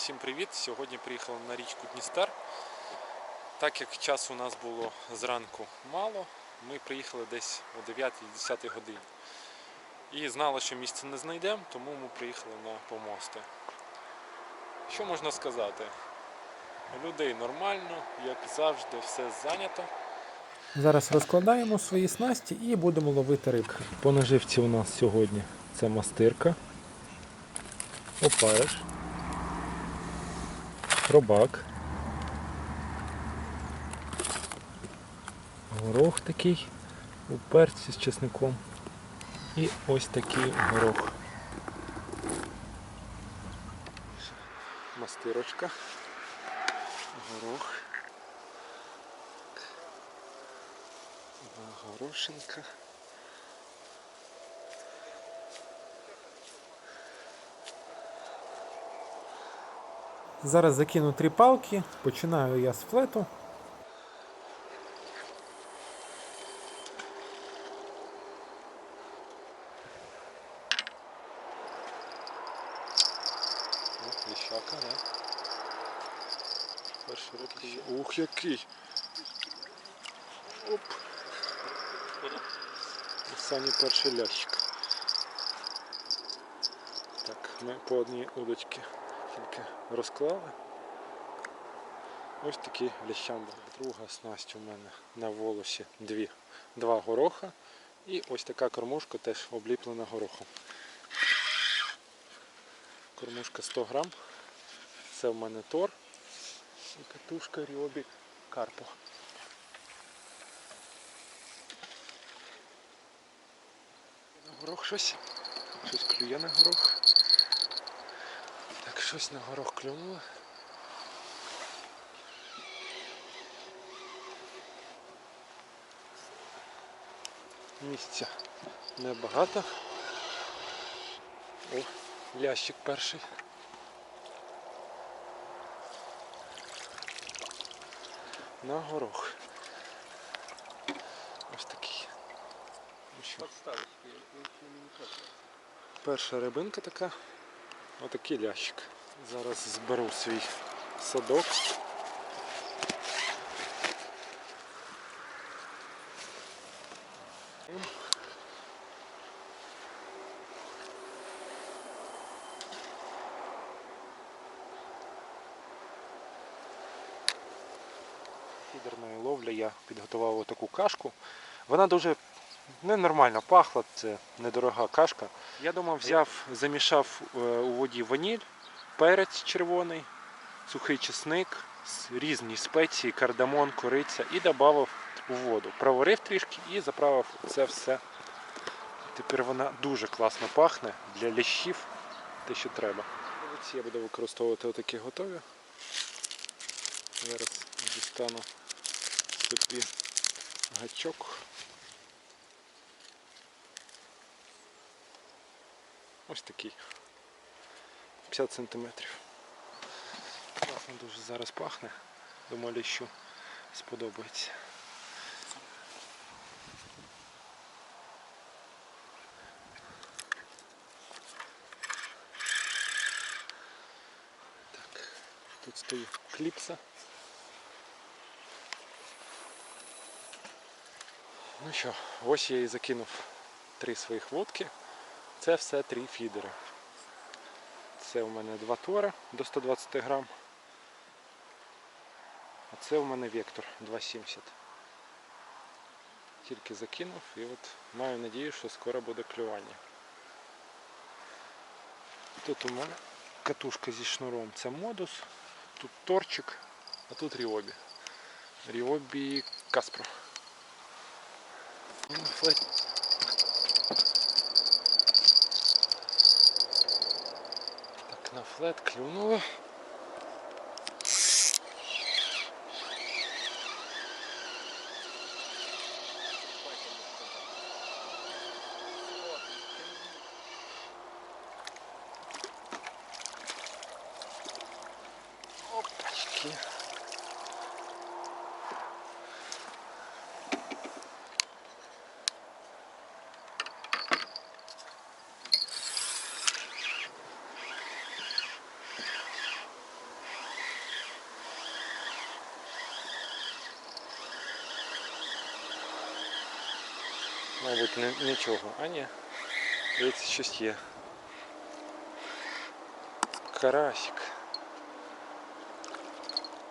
Всім привіт! Сьогодні приїхали на річку Дністер. Так як часу у нас було зранку мало, ми приїхали десь о 9-10 годині. І знали, що місця не знайдемо, тому ми приїхали на помости. Що можна сказати? Людей нормально, як завжди, все зайнято. Зараз розкладаємо свої снасті і будемо ловити рибку. По наживці у нас сьогодні це мастирка, опариш, хробак, горох такий у перці з чесником і ось такий горох. Мастирочка, горох. Горошинка. Зараз закину три палки, починаю я з флету. Ліщака, да? Перший рибки. Ух, який! Оп! Самі перший лящик. Так, ми по одній удочці тільки розклали. Ось такий лящамба. Друга снасть у мене на волосі дві. Два гороха і ось така кормушка теж обліплена горохом. Кормушка 100 грам. Це в мене тор і катушка Ріобі Карпо. На горох щось. Щось клює на горох. Щось на горох клюнуло. Місця небагато. О, лящик перший. На горох. Ось такий. Перша рибинка така. Отакий лящик. Зараз зберу свій садок. Фідерної ловлі я підготував таку кашку. Вона дуже ненормально пахла, це недорога кашка. Я думав, взяв, замішав е, у воді ваніль, перець червоний, сухий чесник, різні спеції, кардамон, кориця і додав у воду. Проварив трішки і заправив це все. Тепер вона дуже класно пахне для лящів, те, що треба. Я буду використовувати отакі готові. Зараз дістану собі гачок. Ось такий. 50 сантиметрів. Класно дуже зараз пахне. Думаю, що сподобається. Так, тут стоїть кліпса. Ну що, ось я і закинув три своїх водки. Це все три фідери. Це у мене два тора до 120 грам. А це у мене вектор 2,70. Тільки закинув і от маю надію, що скоро буде клювання. Тут у мене катушка зі шнуром. Це модус, тут торчик, а тут ріобі. Ріобі Каспро. Ну, флет клюнуло. Мабуть, не, нічого. А ні. Дивіться, щось є. Карасик.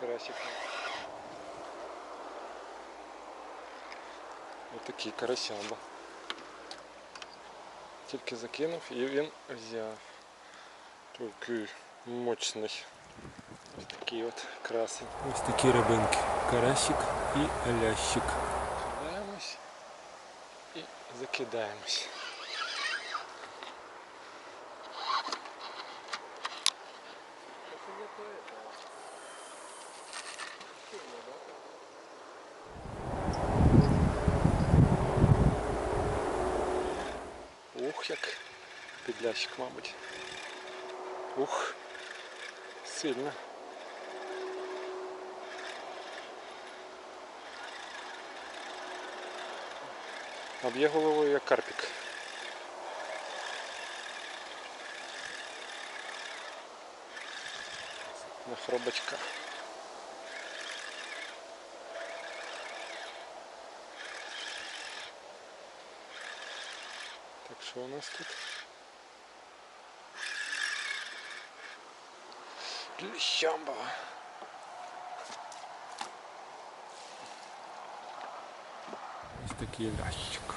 Карасик. Отакий карасямба. Тільки закинув і він взяв. Такий мощний. Ось такий от красень. Ось такі рибинки. Карасик і лящик. Закидаємось. Ух, як підлящик, мабуть. Ух, сильно. А б'є головою як карпік. На хробачка. Так, що у нас тут? Лещамба. Ось такий лящик.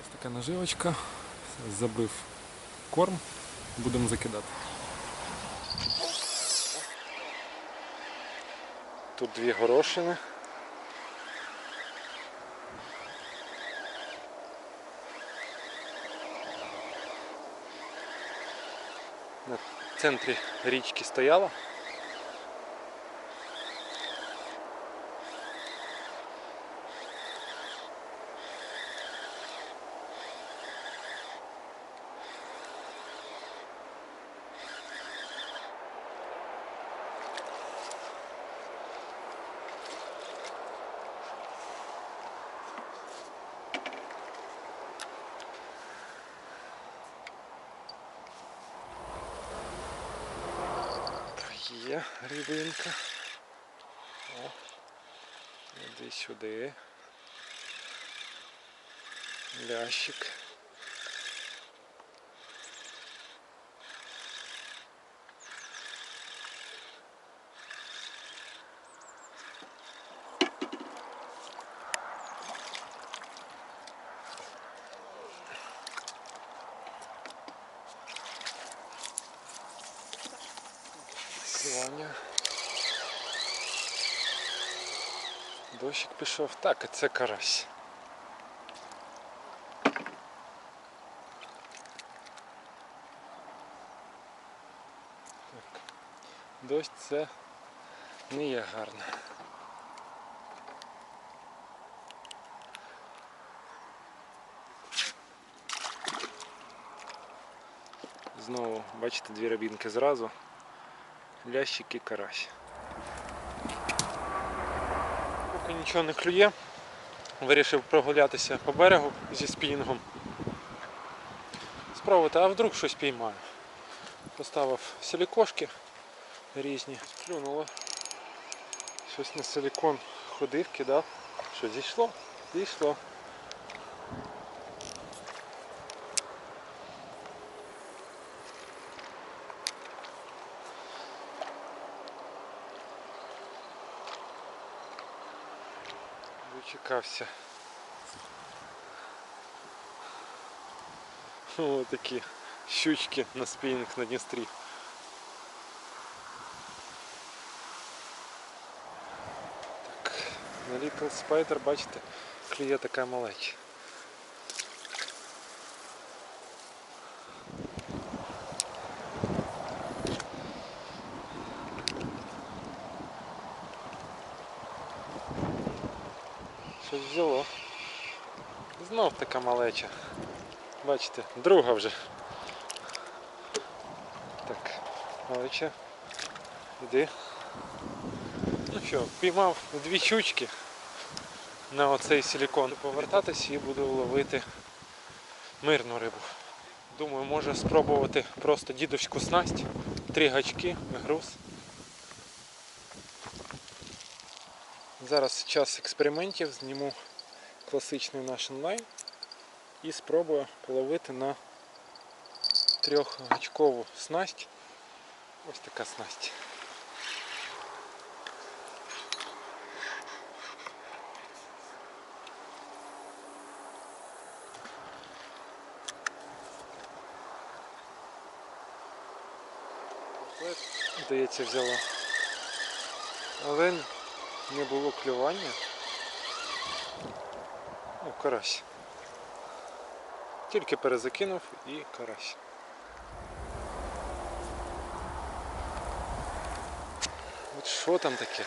Ось така наживочка. Забив корм. Будемо закидати. Тут дві горошини. На центрі річки стояла. Є рідинка. О, іди сюди. Лящик. Клювання. Дощик пішов. Так, це карась. Так. Дощ це не є гарно. Знову, бачите, дві рабінки зразу. Лящик і карась. Поки нічого не клює, вирішив прогулятися по берегу зі спінінгом. Спробувати, а вдруг щось піймаю. Поставив силікошки різні, клюнуло. Щось на силікон ходив, кидав. Що зійшло? Зійшло. Дочекався. О, такі щучки на спінінг на Дністрі. Так, на Little Spider, бачите, клює така малеча. Щось взяло. Знов така малеча. Бачите, друга вже. Так, малеча. Іди. Ну що, піймав дві щучки на оцей силікон. Повертатись і буду ловити мирну рибу. Думаю, може спробувати просто дідовську снасть, три гачки, груз. Зараз час експериментів, зніму класичний наш онлайн і спробую половити на трьохгачкову снасть. Ось така снасть. Здається, взяла. Але не було клювання. Ну, карась. Тільки перезакинув і карась. От що там таке?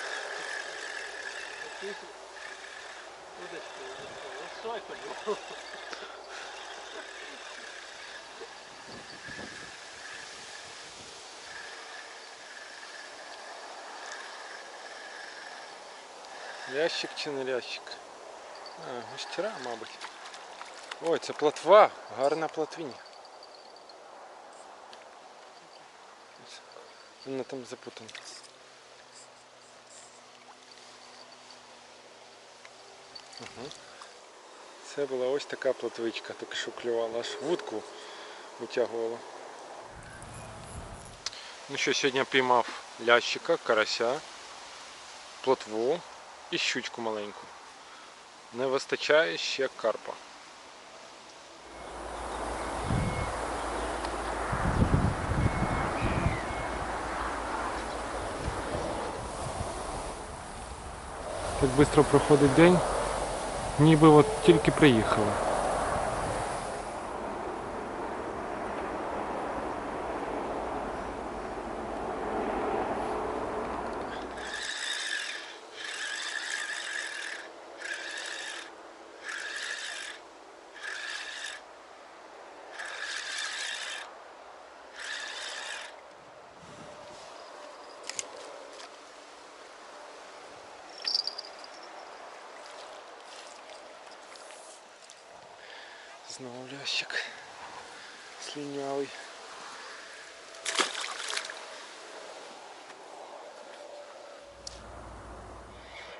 Лящик чи не лящик? А, густіра, мабуть. Ой, це плотва, гарна плотвіння. Вона там запутана. Ага. Це була ось така плотвичка, тільки що клювала, аж вудку витягувала. Ну що, сьогодні піймав лящика, карася, плотву і щучку маленьку. Не вистачає ще карпа. Так швидко проходить день, ніби от тільки приїхали. Знову лящик. Слінявий.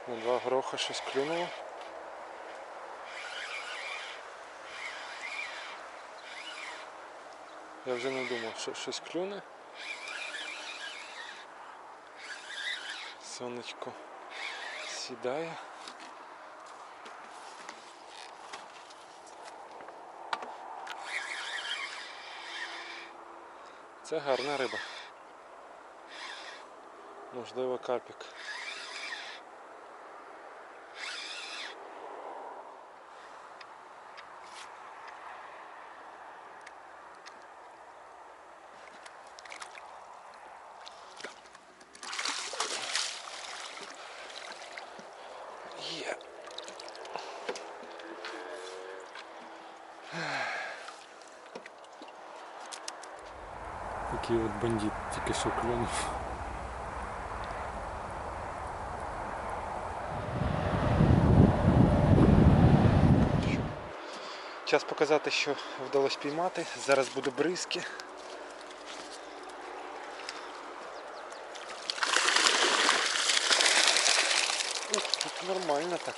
На два гроха щось клюнуло. Я вже не думав, що щось клюне. Сонечко сідає. Це гарна риба. Можливо, карпік. Такий от бандит тільки що клюнув. Час показати, що вдалося піймати. Зараз буду бризки. Ух, тут нормально так.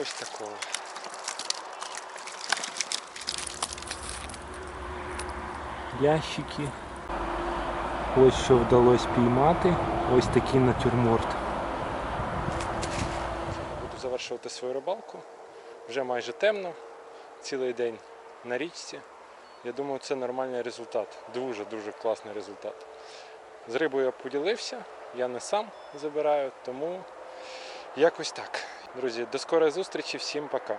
Ось такого. Ящики. Ось що вдалося піймати. Ось такий натюрморт. Буду завершувати свою рибалку. Вже майже темно, цілий день на річці. Я думаю, це нормальний результат. Дуже-дуже класний результат. З рибою я поділився, я не сам забираю, тому якось так. Друзі, до скорої зустрічі, всім пока.